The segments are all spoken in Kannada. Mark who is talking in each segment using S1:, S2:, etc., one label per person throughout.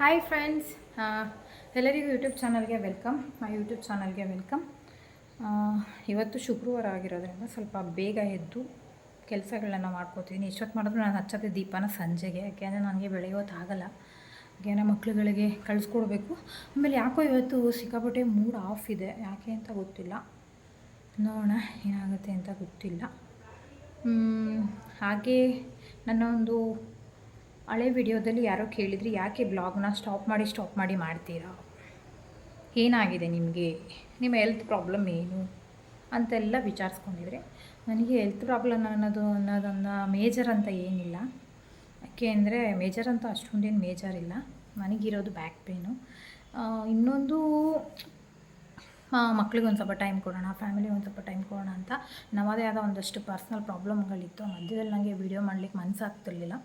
S1: ಹಾಯ್ ಫ್ರೆಂಡ್ಸ್ ಎಲ್ಲರಿಗೂ ಯೂಟ್ಯೂಬ್ ಚಾನಲ್ಗೆ ವೆಲ್ಕಮ್. ಮೈ ಯೂಟ್ಯೂಬ್ ಚಾನಲ್ಗೆ ವೆಲ್ಕಮ್. ಇವತ್ತು ಶುಕ್ರವಾರ ಆಗಿರೋದ್ರಿಂದ ಸ್ವಲ್ಪ ಬೇಗ ಎದ್ದು ಕೆಲಸಗಳನ್ನ ಮಾಡ್ಕೋತೀನಿ ಇಷ್ಟೊತ್ತು ಮಾಡಿದ್ರು ನಾನು ಹಚ್ಚೋದು ದೀಪನ ಸಂಜೆಗೆ. ಯಾಕೆಂದರೆ ನನಗೆ ಬೆಳೆಯೋತ್ತಾಗಲ್ಲ ಯಾಕೆಂದರೆ ಮಕ್ಳುಗಳಿಗೆ ಕಳಿಸ್ಕೊಡ್ಬೇಕು. ಆಮೇಲೆ ಯಾಕೋ ಇವತ್ತು ಸಿಕ್ಕಾಪಟ್ಟೆ ಮೂಡ್ ಆಫ್ ಇದೆ. ಯಾಕೆ ಅಂತ ಗೊತ್ತಿಲ್ಲ. ನೋಡೋಣ ಏನಾಗುತ್ತೆ ಅಂತ ಗೊತ್ತಿಲ್ಲ. ಹಾಗೆ ನನ್ನ ಒಂದು ಹಳೆ ವಿಡಿಯೋದಲ್ಲಿ ಯಾರೋ ಕೇಳಿದ್ರಿ, ಯಾಕೆ ಬ್ಲಾಗ್ನ ಸ್ಟಾಪ್ ಮಾಡಿ ಸ್ಟಾಪ್ ಮಾಡಿ ಮಾಡ್ತೀರಾ? ಏನಾಗಿದೆ ನಿಮಗೆ? ನಿಮ್ಮ ಹೆಲ್ತ್ ಪ್ರಾಬ್ಲಮ್ ಏನು? ಅಂತೆಲ್ಲ ವಿಚಾರಿಸ್ಕೊಂಡಿದ್ರೆ, ನನಗೆ ಹೆಲ್ತ್ ಪ್ರಾಬ್ಲಮ್ ಅನ್ನೋದು, ಅನ್ನೋದನ್ನು ಮೇಜರ್ ಅಂತ ಏನಿಲ್ಲ. ಯಾಕೆ ಅಂದರೆ ಮೇಜರ್ ಅಂತ ಅಷ್ಟೊಂದೇನು ಮೇಜರ್ ಇಲ್ಲ. ನನಗಿರೋದು ಬ್ಯಾಕ್ ಪೇನು ಇನ್ನೊಂದು ಮಕ್ಳಿಗೆ ಒಂದು ಸ್ವಲ್ಪ ಟೈಮ್ ಕೊಡೋಣ ಫ್ಯಾಮಿಲಿಗೆ ಒಂದು ಸ್ವಲ್ಪ ಟೈಮ್ ಕೊಡೋಣ ಅಂತ ನಮ್ಮದೇ ಆದ ಒಂದಷ್ಟು ಪರ್ಸ್ನಲ್ ಪ್ರಾಬ್ಲಮ್ಗಳಿತ್ತು ಮಧ್ಯದಲ್ಲಿ ನನಗೆ ವಿಡಿಯೋ ಮಾಡಲಿಕ್ಕೆ ಮನಸ್ಸಾಗ್ತಿರ್ಲಿಲ್ಲ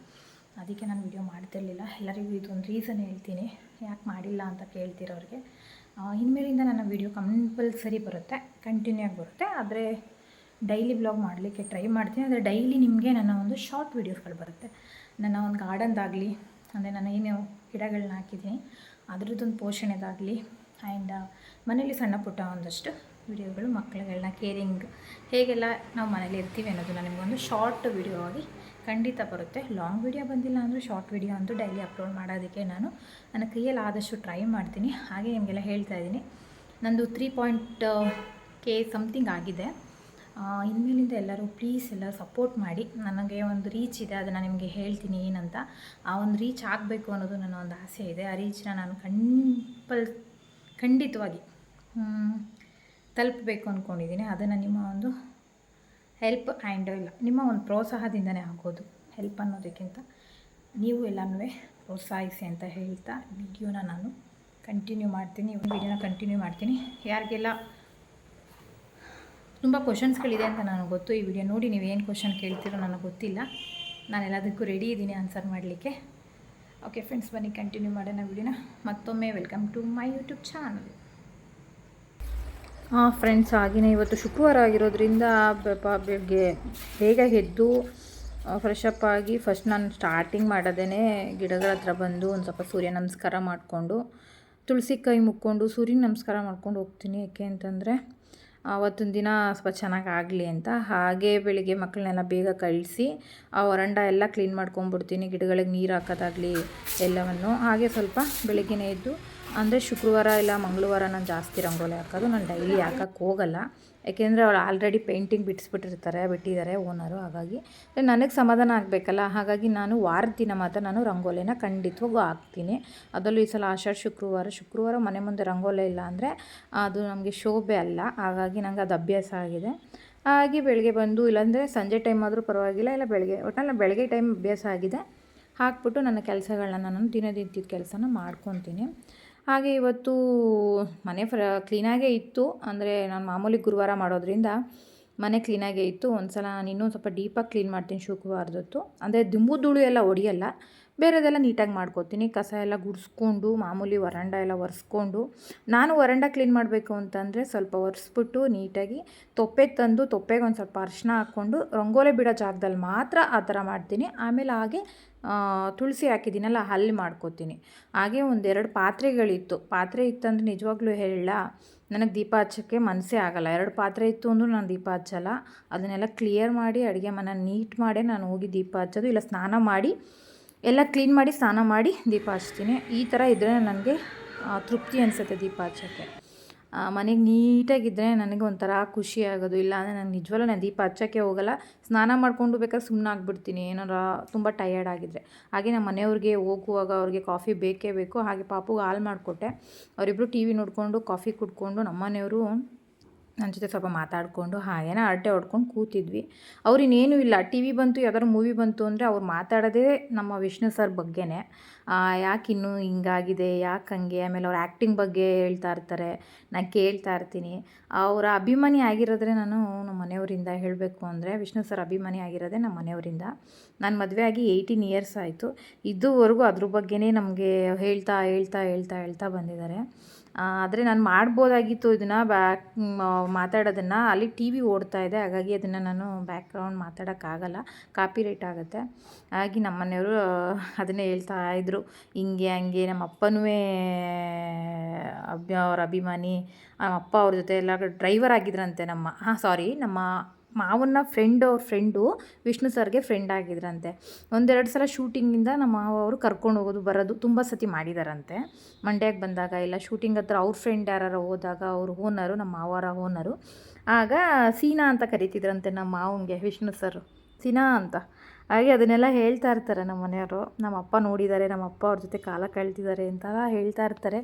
S1: ಅದಕ್ಕೆ ನಾನು ವಿಡಿಯೋ ಮಾಡ್ತಿರ್ಲಿಲ್ಲ. ಎಲ್ಲರಿಗೂ ಇದೊಂದು ರೀಸನ್ ಹೇಳ್ತೀನಿ. ಯಾಕೆ ಮಾಡಿಲ್ಲ ಅಂತ ಕೇಳ್ತಿರೋರಿಗೆ. ಇನ್ಮೇಲಿಂದ ನನ್ನ ವಿಡಿಯೋ ಕಂಪಲ್ಸರಿ ಬರುತ್ತೆ. ಕಂಟಿನ್ಯೂ ಆಗಿ ಬರುತ್ತೆ. ಆದರೆ ಡೈಲಿ ಬ್ಲಾಗ್ ಮಾಡಲಿಕ್ಕೆ ಟ್ರೈ ಮಾಡ್ತೀನಿ. ಆದರೆ ಡೈಲಿ ನಿಮಗೆ ನನ್ನ ಒಂದು ಶಾರ್ಟ್ ವೀಡಿಯೋಸ್ಗಳು ಬರುತ್ತೆ. ನನ್ನ ಒಂದು ಗಾರ್ಡನ್ದಾಗಲಿ ಅಂದರೆ ನಾನು ಏನು ಗಿಡಗಳನ್ನ ಹಾಕಿದ್ದೀನಿ. ಅದರದ್ದೊಂದು ಪೋಷಣೆದಾಗಲಿ ಆ್ಯಂಡ್ ಮನೇಲಿ ಸಣ್ಣ ಪುಟ್ಟ ಒಂದಷ್ಟು ವಿಡಿಯೋಗಳು ಮಕ್ಕಳುಗಳನ್ನ ಕೇರಿಂಗ್ ಹೇಗೆಲ್ಲ ನಾವು ಮನೇಲಿ ಇರ್ತೀವಿ ಅನ್ನೋದನ್ನ ನಿಮಗೊಂದು ಶಾರ್ಟ್ ವಿಡಿಯೋ ಆಗಿ ಖಂಡಿತ ಬರುತ್ತೆ. ಲಾಂಗ್ ವಿಡಿಯೋ ಬಂದಿಲ್ಲ ಅಂದರೂ ಶಾರ್ಟ್ ವಿಡಿಯೋ ಅಂತೂ ಡೈಲಿ ಅಪ್ಲೋಡ್ ಮಾಡೋದಕ್ಕೆ ನಾನು ನನ್ನ ಕೈಯಲ್ಲಿ ಆದಷ್ಟು ಟ್ರೈ ಮಾಡ್ತೀನಿ. ಹಾಗೆ ನಿಮಗೆಲ್ಲ ಹೇಳ್ತಾ ಇದ್ದೀನಿ. ನಂದು ತ್ರೀ ಪಾಯಿಂಟ್ ಕೆ ಸಮಥಿಂಗ್ ಆಗಿದೆ. ಇನ್ಮೇಲಿಂದ ಎಲ್ಲರೂ ಪ್ಲೀಸ್ ಎಲ್ಲ ಸಪೋರ್ಟ್ ಮಾಡಿ. ನನಗೆ ಒಂದು ರೀಚ್ ಇದೆ, ಅದನ್ನು ನಿಮಗೆ ಹೇಳ್ತೀನಿ ಏನಂತ. ಆ ಒಂದು ರೀಚ್ ಆಗಬೇಕು ಅನ್ನೋದು ನನ್ನ ಒಂದು ಆಸೆ ಇದೆ. ಆ ರೀಚ್ನ ನಾನು ಕಂಪಲ್, ಖಂಡಿತವಾಗಿ ತಲುಪಬೇಕು ಅಂದ್ಕೊಂಡಿದ್ದೀನಿ ಅದನ್ನು ನಿಮ್ಮ ಒಂದು ಹೆಲ್ಪ್ ಆ್ಯಂಡ್ ಇಲ್ಲ. ನಿಮ್ಮ ಒಂದು ಪ್ರೋತ್ಸಾಹದಿಂದನೇ ಆಗೋದು ಹೆಲ್ಪ್ ಅನ್ನೋದಕ್ಕಿಂತ ನೀವು ಎಲ್ಲನೂ ಪ್ರೋತ್ಸಾಹಿಸಿ ಅಂತ ಹೇಳ್ತಾ ವಿಡಿಯೋನ ನಾನು. ಕಂಟಿನ್ಯೂ ಮಾಡ್ತೀನಿ. ವಿಡಿಯೋನ ಕಂಟಿನ್ಯೂ ಮಾಡ್ತೀನಿ. ಯಾರಿಗೆಲ್ಲ ತುಂಬ ಕ್ವಶನ್ಸ್ಗಳಿದೆ ಅಂತ ನನಗೆ ಗೊತ್ತು, ಈ ವಿಡಿಯೋ ನೋಡಿ ನೀವು ಏನು ಕ್ವಶನ್ ಕೇಳ್ತೀರೋ ನನಗೆ ಗೊತ್ತಿಲ್ಲ. ನಾನು ಎಲ್ಲದಕ್ಕೂ ರೆಡಿ ಇದ್ದೀನಿ ಆನ್ಸರ್ ಮಾಡಲಿಕ್ಕೆ. ಓಕೆ ಫ್ರೆಂಡ್ಸ್ ಬನ್ನಿ ಕಂಟಿನ್ಯೂ ಮಾಡೋಣ ವಿಡಿಯೋನ ಮತ್ತೊಮ್ಮೆ welcome to my YouTube channel ಹಾಂ ಫ್ರೆಂಡ್ಸ್ ಆಗಿನೇ ಇವತ್ತು ಶುಕ್ರವಾರ ಆಗಿರೋದ್ರಿಂದ ಬೆಳಗ್ಗೆ ಬೇಗ ಎದ್ದು ಫ್ರೆಶ್ ಅಪ್ ಆಗಿ ಫಸ್ಟ್ ನಾನು ಸ್ಟಾರ್ಟಿಂಗ್ ಮಾಡೋದೇ ಗಿಡಗಳ ಹತ್ರ ಬಂದು ಒಂದು ಸ್ವಲ್ಪ ಸೂರ್ಯ ನಮಸ್ಕಾರ ಮಾಡಿಕೊಂಡು, ತುಳಸಿ ಕೈ ಮುಕ್ಕೊಂಡು, ಸೂರ್ಯನ ನಮಸ್ಕಾರ ಮಾಡ್ಕೊಂಡು ಹೋಗ್ತೀನಿ. ಯಾಕೆ ಅಂತಂದರೆ ಅವತ್ತೊಂದು ದಿನ ಸ್ವಲ್ಪ ಚೆನ್ನಾಗಿ ಆಗಲಿ ಅಂತ. ಹಾಗೆ ಬೆಳಿಗ್ಗೆ ಮಕ್ಕಳನ್ನೆಲ್ಲ ಬೇಗ ಕಳಿಸಿ, ಆ ಹೊರಂಡ ಎಲ್ಲ ಕ್ಲೀನ್ ಮಾಡ್ಕೊಂಡ್ಬಿಡ್ತೀನಿ. ಗಿಡಗಳಿಗೆ ನೀರು ಹಾಕೋದಾಗಲಿ ಎಲ್ಲವನ್ನು. ಹಾಗೆ ಸ್ವಲ್ಪ ಬೆಳಗ್ಗೆನೇ ಎದ್ದು ಅಂದರೆ ಶುಕ್ರವಾರ ಇಲ್ಲ ಮಂಗಳವಾರ ನಾನು ಜಾಸ್ತಿ ರಂಗೋಲಿ ಹಾಕೋದು. ನಾನು ಡೈಲಿ ಹಾಕಕ್ಕೆ ಹೋಗಲ್ಲ. ಯಾಕೆಂದರೆ ಅವ್ರು ಆಲ್ರೆಡಿ ಪೇಂಟಿಂಗ್ ಬಿಡಿಸ್ಬಿಟ್ಟಿರ್ತಾರೆ, ಬಿಟ್ಟಿದ್ದಾರೆ ಓನರು. ಹಾಗಾಗಿ ನನಗೆ ಸಮಾಧಾನ ಆಗಬೇಕಲ್ಲ. ಹಾಗಾಗಿ ನಾನು ವಾರದ ದಿನ ಮಾತ್ರ ನಾನು ರಂಗೋಲಿನ ಖಂಡಿತವಾಗೂ ಹಾಕ್ತೀನಿ. ಅದರಲ್ಲೂ ಈ ಸಲ ಆಷಾಢ ಶುಕ್ರವಾರ ಶುಕ್ರವಾರ ಮನೆ ಮುಂದೆ ರಂಗೋಲಿ ಇಲ್ಲ ಅಂದರೆ ಅದು ನಮಗೆ ಶೋಭೆ ಅಲ್ಲ. ಹಾಗಾಗಿ ನನಗೆ ಅದು ಅಭ್ಯಾಸ ಆಗಿದೆ. ಹಾಗೆ ಬೆಳಗ್ಗೆ ಬಂದು ಇಲ್ಲಾಂದರೆ ಸಂಜೆ ಟೈಮ್ ಆದರೂ ಪರವಾಗಿಲ್ಲ, ಇಲ್ಲ ಬೆಳಗ್ಗೆ ಒಟ್ಟಲ್ಲಿ ಬೆಳಗ್ಗೆ ಟೈಮ್ ಅಭ್ಯಾಸ ಆಗಿದೆ. ಹಾಕ್ಬಿಟ್ಟು ನನ್ನ ಕೆಲಸಗಳನ್ನ ನಾನು ದಿನದಿದ್ದ ಕೆಲಸನ ಮಾಡ್ಕೊತೀನಿ. ಹಾಗೆ ಇವತ್ತು ಮನೆ ಫ್ರ ಕ್ಲೀನಾಗೇ ಇತ್ತು. ಅಂದರೆ ನಾನು ಮಾಮೂಲಿ ಗುರುವಾರ ಮಾಡೋದ್ರಿಂದ ಮನೆ ಕ್ಲೀನಾಗೇ ಇತ್ತು. ಒಂದು ಸಲ ನಾನು ಇನ್ನೊಂದು ಸ್ವಲ್ಪ ಡೀಪಾಗಿ ಕ್ಲೀನ್ ಮಾಡ್ತೀನಿ ಶುಕ್ರವಾರದತ್ತು. ಅಂದರೆ ದಿಂಬು ಧೂಳು ಎಲ್ಲ ಹೊಡಿಯಲ್ಲ ಬೇರೆದೆಲ್ಲ ನೀಟಾಗಿ ಮಾಡ್ಕೋತೀನಿ. ಕಸ ಎಲ್ಲ ಗುಡಿಸ್ಕೊಂಡು, ಮಾಮೂಲಿ ವರಂಡ ಎಲ್ಲ ಒರೆಸ್ಕೊಂಡು. ನಾನು ವರಂಡ ಕ್ಲೀನ್ ಮಾಡಬೇಕು ಅಂತಂದರೆ ಸ್ವಲ್ಪ ಒರೆಸ್ಬಿಟ್ಟು ನೀಟಾಗಿ ತೊಪ್ಪೆ ತಂದು ತೊಪ್ಪೆಗೆ ಒಂದು ಸ್ವಲ್ಪ ಅರ್ಶಿನ ಹಾಕ್ಕೊಂಡು, ರಂಗೋಲೆ ಬಿಡೋ ಜಾಗದಲ್ಲಿ ಮಾತ್ರ ಆ ಥರ ಮಾಡ್ತೀನಿ. ಆಮೇಲೆ ಹಾಗೆ ತುಳಸಿ ಹಾಕಿದ್ದೀನಲ್ಲ, ಅಲ್ಲಿ ಮಾಡ್ಕೋತೀನಿ. ಹಾಗೆ ಒಂದೆರಡು ಪಾತ್ರೆಗಳಿತ್ತು. ಪಾತ್ರೆ ಇತ್ತಂದ್ರೆ ನಿಜವಾಗ್ಲೂ ಹೇಳ, ನನಗೆ ದೀಪ ಹಚ್ಚೋಕ್ಕೆ ಮನಸ್ಸೇ ಆಗಲ್ಲ. ಎರಡು ಪಾತ್ರೆ ಇತ್ತು ಅಂದರೂ ನಾನು ದೀಪ ಹಚ್ಚಲ್ಲ. ಅದನ್ನೆಲ್ಲ ಕ್ಲಿಯರ್ ಮಾಡಿ, ಅಡುಗೆ ಮನೆ ನೀಟ್ ಮಾಡೇ ನಾನು ಹೋಗಿ ದೀಪ ಹಚ್ಚೋದು, ಇಲ್ಲ ಸ್ನಾನ ಮಾಡಿ, ಎಲ್ಲ ಕ್ಲೀನ್ ಮಾಡಿ ಸ್ನಾನ ಮಾಡಿ ದೀಪ ಹಚ್ತೀನಿ. ಈ ಥರ ಇದ್ರೆ ನನಗೆ ತೃಪ್ತಿ ಅನಿಸುತ್ತೆ ದೀಪ ಹಚ್ಚೋಕ್ಕೆ. ಮನೆಗೆ ನೀಟಾಗಿದ್ದರೆ ನನಗೆ ಒಂಥರ ಖುಷಿ ಆಗೋದು. ಇಲ್ಲ ಅಂದರೆ ನಾನು ನಿಜವಲ್ಲೂ ನಾನು ದೀಪ ಹಚ್ಚೋಕ್ಕೆ ಹೋಗಲ್ಲ. ಸ್ನಾನ ಮಾಡಿಕೊಂಡು ಬೇಕಾದ್ರೆ ಸುಮ್ಮನೆ ಆಗ್ಬಿಡ್ತೀನಿ. ಏನಾರ ತುಂಬ ಟಯರ್ಡ್ ಆಗಿದ್ರೆ. ಹಾಗೆ ನಮ್ಮ ಮನೆಯವ್ರಿಗೆ ಹೋಗುವಾಗ ಅವ್ರಿಗೆ ಕಾಫಿ ಬೇಕೇ ಬೇಕು. ಹಾಗೆ ಪಾಪುಗೆ ಹಾಲು ಮಾಡಿಕೊಟ್ಟೆ. ಅವರಿಬ್ಬರು ಟಿ ವಿ ನೋಡಿಕೊಂಡು ಕಾಫಿ ಕುಡ್ಕೊಂಡು ನಮ್ಮ ಮನೆಯವರು ನನ್ನ ಜೊತೆ ಸ್ವಲ್ಪ ಮಾತಾಡಿಕೊಂಡು ಹಾಗೇನ ಹರಟೆ ಹೊಡ್ಕೊಂಡು ಕೂತಿದ್ವಿ. ಅವ್ರು ಇಲ್ಲ. ಟಿ ವಿ ಬಂತು, ಯಾವ್ದಾದ್ರು ಮೂವಿ ಬಂತು ಅಂದರೆ ಅವ್ರು ಮಾತಾಡೋದೇ ನಮ್ಮ ವಿಷ್ಣು ಸರ್ ಬಗ್ಗೆನೇ. ಯಾಕೆ ಇನ್ನೂ ಹಿಂಗಾಗಿದೆ? ಯಾಕೆ ಹಂಗೆ? ಆಮೇಲೆ ಅವ್ರ ಆ್ಯಕ್ಟಿಂಗ್ ಬಗ್ಗೆ ಹೇಳ್ತಾ ಇರ್ತಾರೆ. ನಾನು ಕೇಳ್ತಾ ಇರ್ತೀನಿ. ಅವರ ಅಭಿಮಾನಿ ಆಗಿರೋದ್ರೆ ನಾನು ನಮ್ಮ ಮನೆಯವರಿಂದ ಹೇಳಬೇಕು ಅಂದರೆ, ವಿಷ್ಣು ಸರ್ ಅಭಿಮಾನಿ ಆಗಿರೋದೇ ನಮ್ಮ ಮನೆಯವರಿಂದ. ನಾನು ಮದುವೆ ಆಗಿ ಏಯ್ಟೀನ್ ಇಯರ್ಸ್ ಆಯಿತು. ಇದುವರೆಗೂ ಅದ್ರ ಬಗ್ಗೆನೇ ನಮಗೆ ಹೇಳ್ತಾ ಹೇಳ್ತಾ ಹೇಳ್ತಾ ಹೇಳ್ತಾ ಬಂದಿದ್ದಾರೆ. ಆದರೆ ನಾನು ಮಾಡ್ಬೋದಾಗಿತ್ತು ಇದನ್ನು ಬ್ಯಾಕ್ ಮಾತಾಡೋದನ್ನು. ಅಲ್ಲಿ ಟಿ ವಿ ಓಡ್ತಾ ಇದೆ, ಹಾಗಾಗಿ ಅದನ್ನು ನಾನು ಬ್ಯಾಕ್ಗ್ರೌಂಡ್ ಮಾತಾಡೋಕ್ಕಾಗಲ್ಲ. ಕಾಪಿ ರೈಟ್ ಆಗುತ್ತೆ. ಹಾಗಾಗಿ ನಮ್ಮ ಮನೆಯವರು ಅದನ್ನೇ ಹೇಳ್ತಾ ಇದ್ದರು ಹಿಂಗೆ, ಹಂಗೆ ನಮ್ಮ ಅಪ್ಪನೂ ಅಭಿ ಅವ್ರ ಅಭಿಮಾನಿ ನಮ್ಮ ಅಪ್ಪ ಅವ್ರ ಜೊತೆ ಎಲ್ಲ ಡ್ರೈವರ್ ಆಗಿದ್ರಂತೆ ನಮ್ಮ, ಹಾಂ ಸಾರಿ ನಮ್ಮ ಮಾವನ ಫ್ರೆಂಡ್ ಅವ್ರ ಫ್ರೆಂಡು ವಿಷ್ಣು ಸರ್ಗೆ ಫ್ರೆಂಡ್ ಆಗಿದ್ರಂತೆ. ಒಂದೆರಡು ಸಲ ಶೂಟಿಂಗಿಂದ ನಮ್ಮ ಮಾವ ಅವರು ಕರ್ಕೊಂಡು ಹೋಗೋದು, ಬರೋದು ತುಂಬ ಸತಿ ಮಾಡಿದಾರಂತೆ. ಮಂಡ್ಯಕ್ಕೆ ಬಂದಾಗ ಇಲ್ಲ ಶೂಟಿಂಗ್ ಹತ್ರ ಅವ್ರ ಫ್ರೆಂಡ್ ಯಾರು ಹೋದಾಗ ಅವ್ರ ಓನರು ನಮ್ಮ ಮಾವರ ಓನರು ಆಗ ಸೀನಾ ಅಂತ ಕರಿತಿದ್ರಂತೆ ನಮ್ಮ ಮಾವನಿಗೆ ವಿಷ್ಣು ಸರ್ ಸೀನಾ ಅಂತ. ಹಾಗೆ ಅದನ್ನೆಲ್ಲ ಹೇಳ್ತಾ ಇರ್ತಾರೆ ನಮ್ಮ ಮನೆಯವರು. ನಮ್ಮ ಅಪ್ಪ ನೋಡಿದ್ದಾರೆ, ನಮ್ಮ ಅಪ್ಪ ಅವ್ರ ಜೊತೆ ಕಾಲ ಕಳ್ತಿದ್ದಾರೆ ಅಂತೆಲ್ಲ ಹೇಳ್ತಾ ಇರ್ತಾರೆ.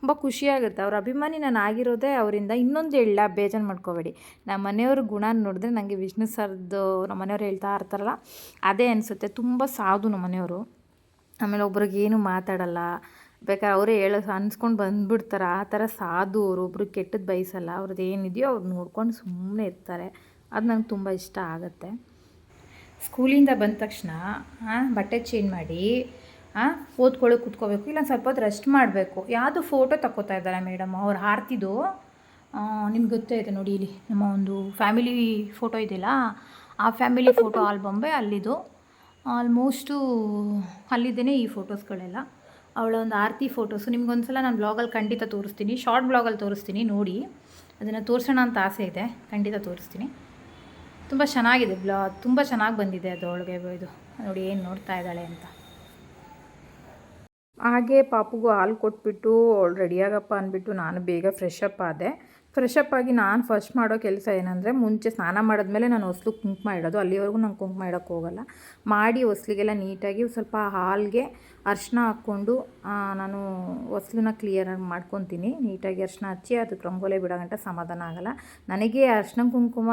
S1: ತುಂಬ ಖುಷಿಯಾಗುತ್ತೆ. ಅವ್ರ ಅಭಿಮಾನಿ ನಾನು ಆಗಿರೋದೇ ಅವರಿಂದ. ಇನ್ನೊಂದು ಹೇಳ ಬೇಜಾರು ಮಾಡ್ಕೋಬೇಡಿ. ನಮ್ಮ ಮನೆಯವ್ರ ಗುಣ ನೋಡಿದ್ರೆ ನನಗೆ ವಿಷ್ಣು ಸರ್ದು ನಮ್ಮ ಮನೆಯವ್ರು ಹೇಳ್ತಾ ಇರ್ತಾರಲ್ಲ, ಅದೇ ಅನಿಸುತ್ತೆ. ತುಂಬ ಸಾಧು ನಮ್ಮ ಮನೆಯವರು. ಆಮೇಲೆ ಒಬ್ರಿಗೆ ಏನು ಮಾತಾಡಲ್ಲ. ಬೇಕಾದ್ರೆ ಅವರೇ ಹೇಳೋ ಅನ್ಸ್ಕೊಂಡು ಬಂದುಬಿಡ್ತಾರೆ. ಆ ಥರ ಸಾಧು ಅವರು. ಒಬ್ರಿಗೆ ಕೆಟ್ಟದ್ದು ಬಯಸಲ್ಲ. ಅವ್ರದ್ದು ಏನಿದೆಯೋ ಅವ್ರು ನೋಡ್ಕೊಂಡು ಸುಮ್ಮನೆ ಇರ್ತಾರೆ. ಅದು ನಂಗೆ ತುಂಬ ಇಷ್ಟ ಆಗುತ್ತೆ. ಸ್ಕೂಲಿಂದ ಬಂದ ತಕ್ಷಣ ಬಟ್ಟೆ ಚೇಂಜ್ ಮಾಡಿ ಓದ್ಕೊಳ್ಳೋಕೆ ಕುತ್ಕೋಬೇಕು ಇಲ್ಲ ಸ್ವಲ್ಪ ಹೊತ್ತು ರೆಸ್ಟ್ ಮಾಡಬೇಕು. ಯಾವುದು ಫೋಟೋ ತಗೋತಾ ಇದ್ದಾರೆ ಮೇಡಮ್ ಅವ್ರು ಹಾರ್ತಿದ್ದು. ನಿಮ್ಗೆ ಗೊತ್ತೇ ಇದೆ ನೋಡಿ ಇಲ್ಲಿ, ನಮ್ಮ ಒಂದು ಫ್ಯಾಮಿಲಿ ಫೋಟೋ ಇದೆಯಲ್ಲ, ಆ ಫ್ಯಾಮಿಲಿ ಫೋಟೋ ಆಲ್ಬಂಬೇ ಅಲ್ಲಿದು. ಆಲ್ಮೋಸ್ಟು ಅಲ್ಲಿದ್ದೇನೆ ಈ ಫೋಟೋಸ್ಗಳೆಲ್ಲ ಅವಳ ಒಂದು ಆರತಿ ಫೋಟೋಸು ನಿಮ್ಗೊಂದ್ಸಲ ನಾನು ಬ್ಲಾಗಲ್ಲಿ ಖಂಡಿತ ತೋರಿಸ್ತೀನಿ. ಶಾರ್ಟ್ ಬ್ಲಾಗಲ್ಲಿ ತೋರಿಸ್ತೀನಿ ನೋಡಿ. ಅದನ್ನು ತೋರಿಸೋಣ ಅಂತ ಆಸೆ ಇದೆ. ಖಂಡಿತ ತೋರಿಸ್ತೀನಿ. ತುಂಬ ಚೆನ್ನಾಗಿದೆ ಬ್ಲಾ, ತುಂಬ ಚೆನ್ನಾಗಿ ಬಂದಿದೆ ಅದರೊಳಗೆ ಇದು. ನೋಡಿ ಏನು ನೋಡ್ತಾ ಇದ್ದಾಳೆ ಅಂತ. ಹಾಗೆ ಪಾಪುಗೂ ಹಾಲು ಕೊಟ್ಬಿಟ್ಟು ಅವಳು ರೆಡಿಯಾಗಪ್ಪ ಅಂದ್ಬಿಟ್ಟು ನಾನು ಬೇಗ ಫ್ರೆಶ್ ಅಪ್ ಆದೆ. ಫ್ರೆಶ್ ಅಪ್ ಆಗಿ ನಾನು ಫಸ್ಟ್ ಮಾಡೋ ಕೆಲಸ ಏನಂದರೆ ಮುಂಚೆ ಸ್ನಾನ ಮಾಡಿದ್ಮೇಲೆ ನಾನು ಹೊಸ್ಲು ಕುಂಕುಮ ಇಡೋದು. ಅಲ್ಲಿವರೆಗೂ ನಾನು ಕುಂಕುಮ ಇಡೋಕ್ಕೆ ಹೋಗಲ್ಲ. ಮಾಡಿ ಹೊಸ್ಲಿಗೆಲ್ಲ ನೀಟಾಗಿ ಸ್ವಲ್ಪ ಹಾಲಿಗೆ ಅರ್ಶಿನ ಹಾಕ್ಕೊಂಡು ನಾನು ಹೊಸ್ಲನ್ನ ಕ್ಲಿಯರಾಗಿ ಮಾಡ್ಕೊತೀನಿ. ನೀಟಾಗಿ ಅರ್ಶಿನ ಹಚ್ಚಿ ಅದಕ್ಕೆ ರಂಗೋಲೆ ಬಿಡೋ ಗಂಟ ಸಮಾಧಾನ ಆಗಲ್ಲ. ನನಗೆ ಅರ್ಶಿನ ಕುಂಕುಮ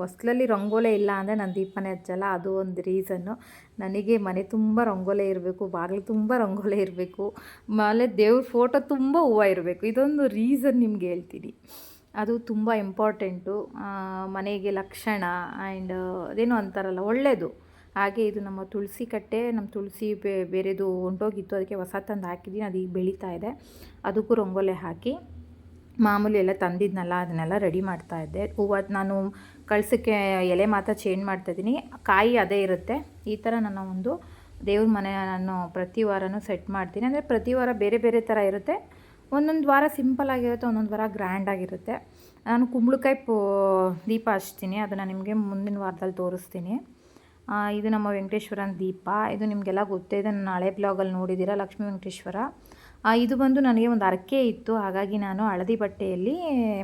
S1: ಹೊಸ್ಲಲ್ಲಿ ರಂಗೋಲೆ ಇಲ್ಲ ಅಂದರೆ ನಾನು ದೀಪನೇ ಹಚ್ಚಲ್ಲ. ಅದು ಒಂದು ರೀಸನ್ನು ನನಗೆ ಮನೆ ತುಂಬ ರಂಗೋಲೆ ಇರಬೇಕು, ಬಾಗಿಲು ತುಂಬ ರಂಗೋಲೆ ಇರಬೇಕು, ಆಮೇಲೆ ದೇವ್ರ ಫೋಟೋ ತುಂಬ ಹೂವು ಇರಬೇಕು. ಇದೊಂದು ರೀಸನ್ ನಿಮ್ಗೆ ಹೇಳ್ತೀನಿ. ಅದು ತುಂಬ ಇಂಪಾರ್ಟೆಂಟು ಮನೆಗೆ ಲಕ್ಷಣ ಆ್ಯಂಡ್ ಅದೇನೋ ಅಂತಾರಲ್ಲ ಒಳ್ಳೆಯದು ಹಾಗೆ ಇದು ನಮ್ಮ ತುಳಸಿ ಕಟ್ಟೆ, ನಮ್ಮ ತುಳಸಿ ಬೇರೆದು ಹೊಂಟೋಗಿತ್ತು ಅದಕ್ಕೆ ಹೊಸ ತಂದು ಹಾಕಿದ್ದೀನಿ, ಅದು ಈಗ ಬೆಳೀತಾ ಇದೆ. ಅದಕ್ಕೂ ರಂಗೋಲೆ ಹಾಕಿ, ಮಾಮೂಲಿ ಎಲ್ಲ ತಂದಿದ್ನಲ್ಲ, ಅದನ್ನೆಲ್ಲ ರೆಡಿ ಮಾಡ್ತಾ ಇದ್ದೆ. ಹೂವು ನಾನು ಕಳ್ಸೋಕ್ಕೆ ಎಲೆ ಮಾತ್ರ ಚೇಂಜ್ ಮಾಡ್ತಾಯಿದ್ದೀನಿ ಕಾಯಿ ಅದೇ ಇರುತ್ತೆ. ಈ ಥರ ನನ್ನ ಒಂದು ದೇವ್ರ ಮನೆ ನಾನು ಪ್ರತಿ ವಾರನೂ ಸೆಟ್ ಮಾಡ್ತೀನಿ. ಅಂದರೆ ಪ್ರತಿ ವಾರ ಬೇರೆ ಬೇರೆ ಥರ ಇರುತ್ತೆ. ಒಂದೊಂದು ವಾರ ಸಿಂಪಲ್ ಆಗಿರುತ್ತೆ, ಒಂದೊಂದು ವಾರ ಗ್ರ್ಯಾಂಡ್ ಆಗಿರುತ್ತೆ. ನಾನು ಕುಂಬಳಕಾಯಿ ಪೋ, ದೀಪ ಹಚ್ತೀನಿ, ಅದನ್ನು ನಿಮಗೆ ಮುಂದಿನ ವಾರದಲ್ಲಿ ತೋರಿಸ್ತೀನಿ. ಇದು ನಮ್ಮ ವೆಂಕಟೇಶ್ವರನ ದೀಪ, ಇದು ನಿಮಗೆಲ್ಲ ಗೊತ್ತೇ ಇದೆ ನಾನು ಹಳೆ ಬ್ಲಾಗಲ್ಲಿ ನೋಡಿದ್ದೀರಾ ಲಕ್ಷ್ಮೀ ವೆಂಕಟೇಶ್ವರ? ಇದು ಬಂದು ನನಗೆ ಒಂದು ಅರಕೆ ಇತ್ತು, ಹಾಗಾಗಿ ನಾನು ಹಳದಿ ಬಟ್ಟೆಯಲ್ಲಿ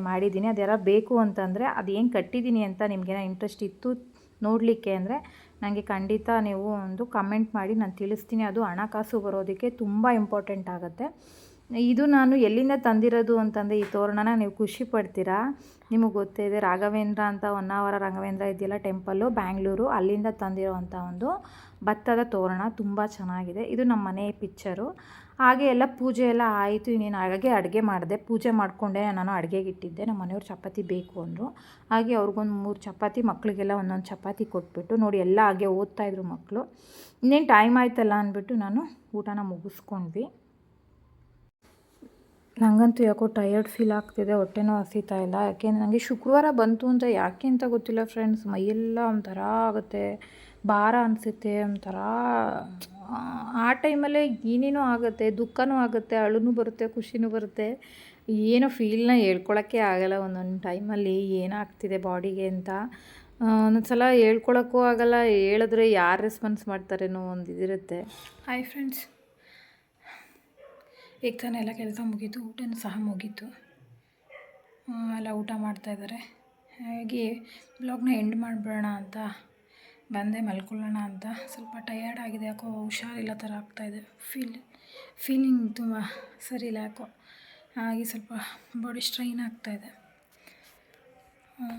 S1: ಮಾಡಿದ್ದೀನಿ. ಅದೆಲ್ಲ ಬೇಕು ಅಂತಂದರೆ ಅದು ಏನು ಕಟ್ಟಿದ್ದೀನಿ ಅಂತ ನಿಮಗೇನೋ ಇಂಟ್ರೆಸ್ಟ್ ಇತ್ತು ನೋಡಲಿಕ್ಕೆ ಅಂದರೆ ನನಗೆ ಖಂಡಿತ ನೀವು ಒಂದು ಕಮೆಂಟ್ ಮಾಡಿ, ನಾನು ತಿಳಿಸ್ತೀನಿ. ಅದು ಹಣಕಾಸು ಬರೋದಕ್ಕೆ ತುಂಬ ಇಂಪಾರ್ಟೆಂಟ್ ಆಗುತ್ತೆ. ಇದು ನಾನು ಎಲ್ಲಿಂದ ತಂದಿರೋದು ಅಂತಂದರೆ ಈ ತೋರಣನ ನೀವು ಖುಷಿ ಪಡ್ತೀರಾ? ನಿಮಗೆ ಗೊತ್ತೇ ಇದೆ, ರಾಘವೇಂದ್ರ ಅಂತ ಹೊನ್ನಾವರ ರಾಘವೇಂದ್ರ ಇದೆಯಲ್ಲ ಟೆಂಪಲ್ಲು, ಬ್ಯಾಂಗ್ಳೂರು, ಅಲ್ಲಿಂದ ತಂದಿರೋವಂಥ ಒಂದು ಭತ್ತದ ತೋರಣ, ತುಂಬ ಚೆನ್ನಾಗಿದೆ. ಇದು ನಮ್ಮ ಮನೆ ಪಿಕ್ಚರು ಹಾಗೆ ಎಲ್ಲ ಪೂಜೆ ಎಲ್ಲ ಆಯಿತು, ಇನ್ನೇನು ಹಾಗೆ ಅಡುಗೆ ಮಾಡಿದೆ. ಪೂಜೆ ಮಾಡಿಕೊಂಡೆ ನಾನು ಅಡುಗೆಗೆ ಇಟ್ಟಿದ್ದೆ. ನಮ್ಮ ಮನೆಯವ್ರು ಚಪಾತಿ ಬೇಕು ಅಂದರು. ಹಾಗೆ ಅವ್ರಿಗೊಂದು ಮೂರು ಚಪಾತಿ ಮಕ್ಕಳಿಗೆಲ್ಲ ಒಂದೊಂದು ಚಪಾತಿ ಕೊಟ್ಬಿಟ್ಟು ನೋಡಿ ಎಲ್ಲ ಹಾಗೆ ಓದ್ತಾಯಿದ್ರು ಮಕ್ಕಳು. ಇನ್ನೇನು ಟೈಮ್ ಆಯ್ತಲ್ಲ ಅಂದ್ಬಿಟ್ಟು ನಾನು ಊಟನ ಮುಗಿಸ್ಕೊಂಡ್ವಿ. ನನಗಂತೂ ಯಾಕೋ ಟಯರ್ಡ್ ಫೀಲ್ ಆಗ್ತಿದೆ, ಹೊಟ್ಟೆನೂ ಹಸಿತಾ ಇಲ್ಲ. ಯಾಕೆಂದರೆ ನನಗೆ ಶುಕ್ರವಾರ ಬಂತು ಅಂತ ಯಾಕೆ ಅಂತ ಗೊತ್ತಿಲ್ಲ ಫ್ರೆಂಡ್ಸ್ ಮೈಯೆಲ್ಲ ಒಂಥರ ಆಗುತ್ತೆ. ಭಾರ ಅನಿಸುತ್ತೆ, ಒಂಥರ, ಆ ಟೈಮಲ್ಲೇ ಏನೇನೋ ಆಗುತ್ತೆ, ದುಃಖನೂ ಆಗುತ್ತೆ, ಅಳುನೂ ಬರುತ್ತೆ, ಖುಷಿನೂ ಬರುತ್ತೆ. ಏನೋ ಫೀಲ್ನ ಹೇಳ್ಕೊಳಕ್ಕೆ ಆಗಲ್ಲ ಒಂದೊಂದು ಟೈಮಲ್ಲಿ ಏನಾಗ್ತಿದೆ ಬಾಡಿಗೆ ಅಂತ. ಒಂದೊಂದು ಸಲ ಹೇಳ್ಕೊಳಕ್ಕೂ ಆಗಲ್ಲ, ಹೇಳಿದ್ರೆ ಯಾರು ರೆಸ್ಪಾನ್ಸ್ ಮಾಡ್ತಾರೇನೋ ಒಂದು ಇದಿರುತ್ತೆ. ಹಾಯ್ ಫ್ರೆಂಡ್ಸ್ ಈಗ ಕೆಲಸ ಮುಗೀತು, ಊಟನೂ ಸಹ ಮುಗೀತು. ಎಲ್ಲ ಊಟ ಮಾಡ್ತಾಯಿದ್ದಾರೆ ಹಾಗೆ ಬ್ಲಾಗ್ನ ಎಂಡ್ ಮಾಡಿಬಿಡೋಣ ಅಂತ, ಬಂದೆ ಮಲ್ಕೊಳ್ಳೋಣ ಅಂತ. ಸ್ವಲ್ಪ ಟಯರ್ಡ್ ಆಗಿದೆ, ಯಾಕೋ ಹುಷಾರಿಲ್ಲ ಥರ ಆಗ್ತಾಯಿದೆ ಫೀಲ್ ಫೀಲಿಂಗ್ ತುಂಬ ಸರಿ ಇಲ್ಲ ಯಾಕೋ. ಹಾಗೆ ಸ್ವಲ್ಪ ಬಾಡಿ ಸ್ಟ್ರೈನ್ ಆಗ್ತಾಯಿದೆ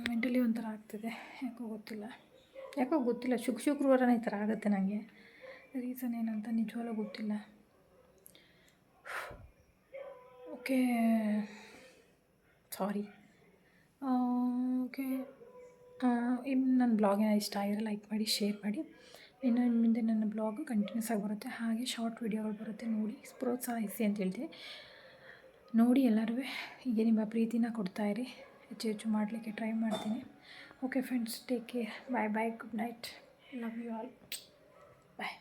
S1: ಮೆಂಟಲಿ ಒಂಥರ ಆಗ್ತಿದೆ. ಯಾಕೋ ಗೊತ್ತಿಲ್ಲ. ಯಾಕೋ ಗೊತ್ತಿಲ್ಲ, ಶುಕ್ ಶುಕ್ರವಾರನೇ ಈ ಥರ ಆಗುತ್ತೆ ನನಗೆ. ರೀಸನ್ ಏನಂತ ನಿಜವಾಗ್ಲೂ ಗೊತ್ತಿಲ್ಲ. ಓಕೆ ಸಾರಿ ಓಕೆ ಇನ್ನು ನನ್ನ ಬ್ಲಾಗ್ ಇಷ್ಟ ಆಗಿರೋ ಲೈಕ್ ಮಾಡಿ ಶೇರ್ ಮಾಡಿ. ಇನ್ನು ಮುಂದೆ ನನ್ನ ಬ್ಲಾಗು ಕಂಟಿನ್ಯೂಸ್ ಆಗಿ ಬರುತ್ತೆ. ಹಾಗೆ ಶಾರ್ಟ್ ವೀಡಿಯೋಗಳು ಬರುತ್ತೆ ನೋಡಿ, ಪ್ರೋತ್ಸಾಹಿಸಿ ಅಂತ ಹೇಳ್ತೀನಿ ನೋಡಿ ಎಲ್ಲರೂ ಹೀಗೆ ನಿಮ್ಮ ಪ್ರೀತಿನ ಕೊಡ್ತಾಯಿರಿ ಹೆಚ್ಚು ಹೆಚ್ಚು ಮಾಡಲಿಕ್ಕೆ ಟ್ರೈ ಮಾಡ್ತೀನಿ. Okay friends take care bye bye good night love you all bye